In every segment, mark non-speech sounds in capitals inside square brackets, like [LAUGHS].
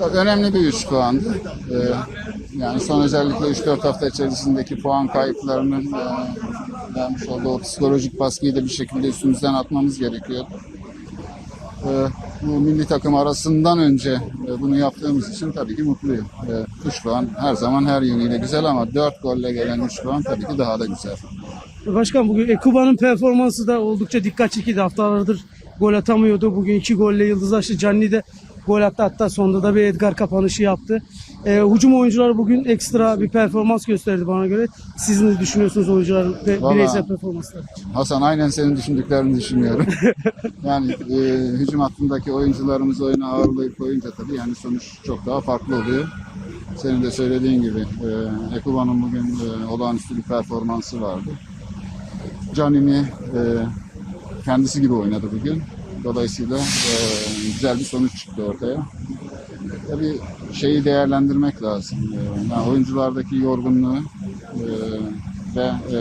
Önemli bir 3 puandı. Ee, yani son özellikle 3-4 hafta içerisindeki puan kayıplarının e, vermiş olduğu psikolojik baskıyı da bir şekilde üstümüzden atmamız gerekiyor. Ee, bu milli takım arasından önce e, bunu yaptığımız için tabii ki mutluyum. 3 puan her zaman her yönüyle güzel ama 4 golle gelen 3 puan tabii ki daha da güzel. Başkan bugün Ekuba'nın performansı da oldukça dikkat çekildi. Haftalardır gol atamıyordu. Bugün iki golle yıldızlaştı. Canli de gol attı. Hatta sonunda da bir Edgar kapanışı yaptı. Ee, hücum oyuncuları bugün ekstra bir performans gösterdi bana göre. Siz ne düşünüyorsunuz oyuncuların ve Vallahi- bireysel performansları? Hasan aynen senin düşündüklerini düşünüyorum. [LAUGHS] yani e, hücum hattındaki oyuncularımız oyuna ağırlayıp koyunca tabii yani sonuç çok daha farklı oluyor. Senin de söylediğin gibi e, Ekuba'nın bugün e, olağanüstü bir performansı vardı. Canini e, kendisi gibi oynadı bugün. Dolayısıyla e, güzel bir sonuç çıktı ortaya. Tabii şeyi değerlendirmek lazım. E, yani oyunculardaki yorgunluğu e, ve e,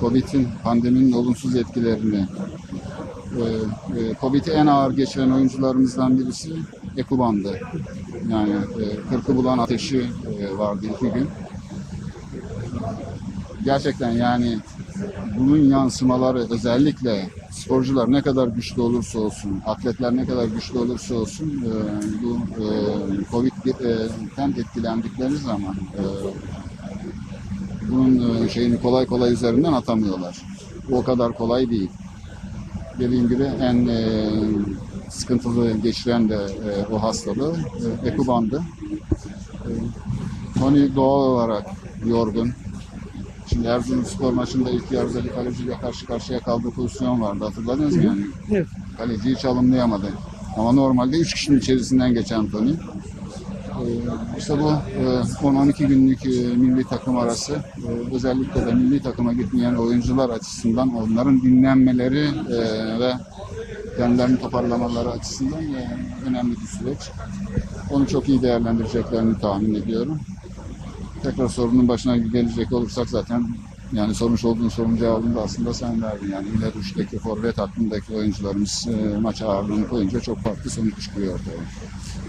Covid'in, pandeminin olumsuz etkilerini e, e, Covid'i en ağır geçiren oyuncularımızdan birisi Ekuban'dı. Yani e, 40'ı bulan ateşi e, vardı iki gün. Gerçekten yani bunun yansımaları özellikle sporcular ne kadar güçlü olursa olsun, atletler ne kadar güçlü olursa olsun e, bu e, Covid'den etkilendikleri zaman e, bunun e, şeyini kolay kolay üzerinden atamıyorlar. O kadar kolay değil. Dediğim gibi en e, sıkıntılı geçiren de e, o hastalığı e, Ekuban'dı. E, Tony doğal olarak yorgun. Şimdi Erzurumspor maçında ilk yarıda kaleciyle karşı karşıya kaldığı pozisyon vardı. Hatırladınız mı yani? Evet. Kaleciyi çalımlayamadı. Ama normalde 3 kişinin içerisinden geçen Tony. Ee, İşte bu e, 10-12 günlük e, milli takım arası e, özellikle de milli takıma gitmeyen oyuncular açısından onların dinlenmeleri e, ve kendilerini toparlamaları açısından e, önemli bir süreç. Onu çok iyi değerlendireceklerini tahmin ediyorum. Tekrar sorunun başına gelecek olursak zaten yani sormuş olduğun sorunun cevabını da aslında sen verdin. Yani ileri uçtaki forvet hattındaki oyuncularımız e, maç ağırlığını koyunca çok farklı sonuç çıkıyor ortaya.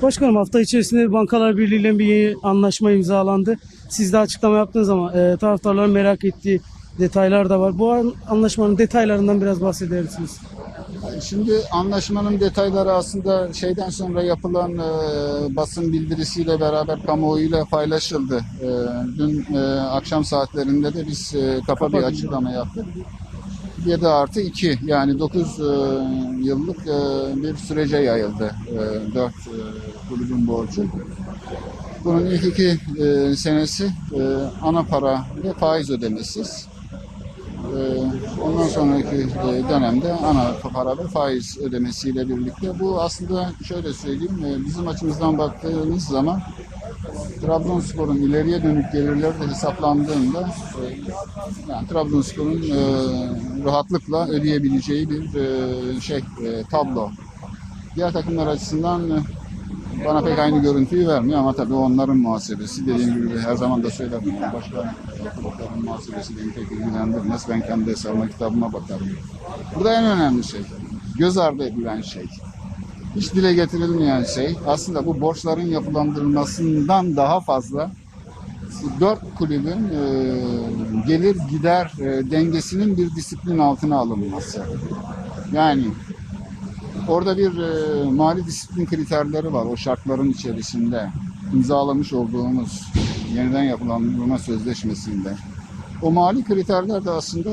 Başkanım hafta içerisinde Bankalar Birliği ile bir yeni anlaşma imzalandı. Siz de açıklama yaptınız ama e, taraftarların merak ettiği detaylar da var. Bu an- anlaşmanın detaylarından biraz bahseder misiniz? Şimdi anlaşmanın detayları aslında şeyden sonra yapılan e, basın bildirisiyle beraber kamuoyuyla paylaşıldı. E, dün e, akşam saatlerinde de biz e, kapa bir açıklama yaptık. 7 artı 2 yani 9 e, yıllık e, bir sürece yayıldı. E, 4 e, kulübün borcu. Bunun ilk iki e, senesi e, ana para ve faiz ödemesiz. Ee, Ondan sonraki e, dönemde ana para ve faiz ödemesiyle birlikte bu aslında şöyle söyleyeyim e, bizim açımızdan baktığımız zaman Trabzonspor'un ileriye dönük gelirleri de hesaplandığında e, yani Trabzonspor'un rahatlıkla ödeyebileceği bir şey tablo. Diğer takımlar açısından bana pek aynı görüntüyü vermiyor ama tabii onların muhasebesi dediğim gibi her zaman da söylerim. Yani başka kulüplerin muhasebesi beni pek ilgilendirmez. Ben kendi hesabıma kitabıma bakarım. Burada en önemli şey göz ardı edilen şey. Hiç dile getirilmeyen şey aslında bu borçların yapılandırılmasından daha fazla dört kulübün e, gelir gider e, dengesinin bir disiplin altına alınması. Yani Orada bir e, mali disiplin kriterleri var o şartların içerisinde. imzalamış olduğumuz yeniden yapılandırma sözleşmesinde. O mali kriterler de aslında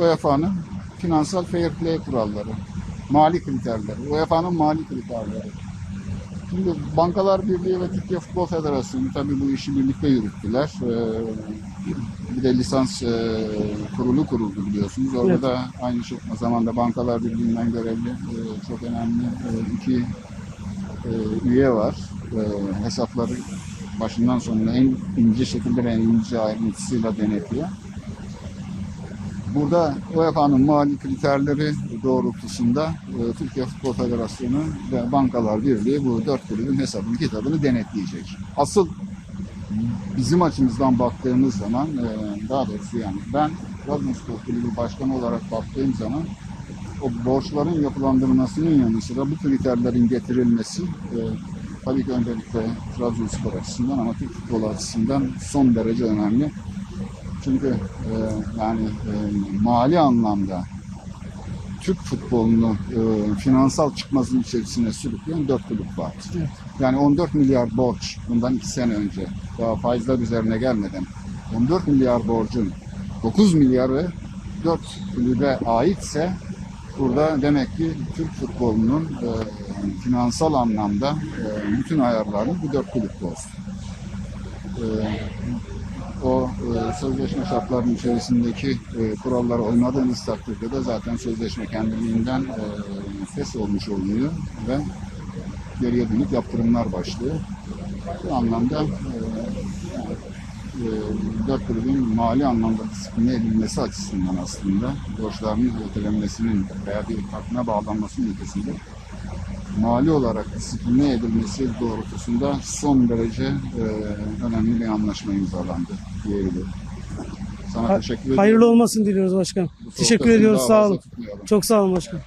UEFA'nın finansal fair play kuralları. Mali kriterleri. UEFA'nın mali kriterleri. Şimdi Bankalar Birliği ve Türkiye Futbol Federasyonu tabii bu işi birlikte yürüttüler. Ee, de lisans e, kurulu kuruldu biliyorsunuz. Orada Evet. da aynı şey, zamanda Bankalar Birliği'nden görevli e, çok önemli e, iki e, üye var. E, hesapları başından sonuna en ince şekilde ve en ince ayrıntısıyla denetliyor. Burada UEFA'nın mali kriterleri doğrultusunda e, Türkiye Futbol Federasyonu ve Bankalar Birliği bu dört kulübün hesabını kitabını denetleyecek. Asıl bizim açımızdan baktığımız zaman e, daha doğrusu yani ben Trabzonspor Kulübü Başkanı olarak baktığım zaman o borçların yapılandırılmasının yanı sıra bu kriterlerin getirilmesi e, tabii ki öncelikle Trabzonspor açısından ama Türk futbolu açısından son derece önemli. Çünkü e, yani e, mali anlamda Türk futbolunu e, finansal çıkmazın içerisine sürükleyen dört kulüp var. Evet. Yani 14 milyar borç bundan iki sene önce daha faizler üzerine gelmeden 14 milyar borcun 9 milyarı 4 kulübe aitse burada demek ki Türk futbolunun e, finansal anlamda e, bütün ayarlarını bu dört kulüp bozdu. O e, sözleşme şartlarının içerisindeki e, kurallara uymadığınız takdirde de zaten sözleşme kendiliğinden e, fes olmuş oluyor ve geriye dönük yaptırımlar başlıyor. Bu anlamda dört kulübün mali anlamda disipline edilmesi açısından aslında borçlarının ötelenmesinin veya bir farkına bağlanmasının ötesinde mali olarak disipline edilmesi doğrultusunda son derece e, önemli bir anlaşma imzalandı diyebilirim. Sana Ha- teşekkür ediyorum. Hayırlı olmasın diliyoruz başkanım. Teşekkür ediyoruz. Sağ olun. tutmayalım. Çok sağ olun başkanım.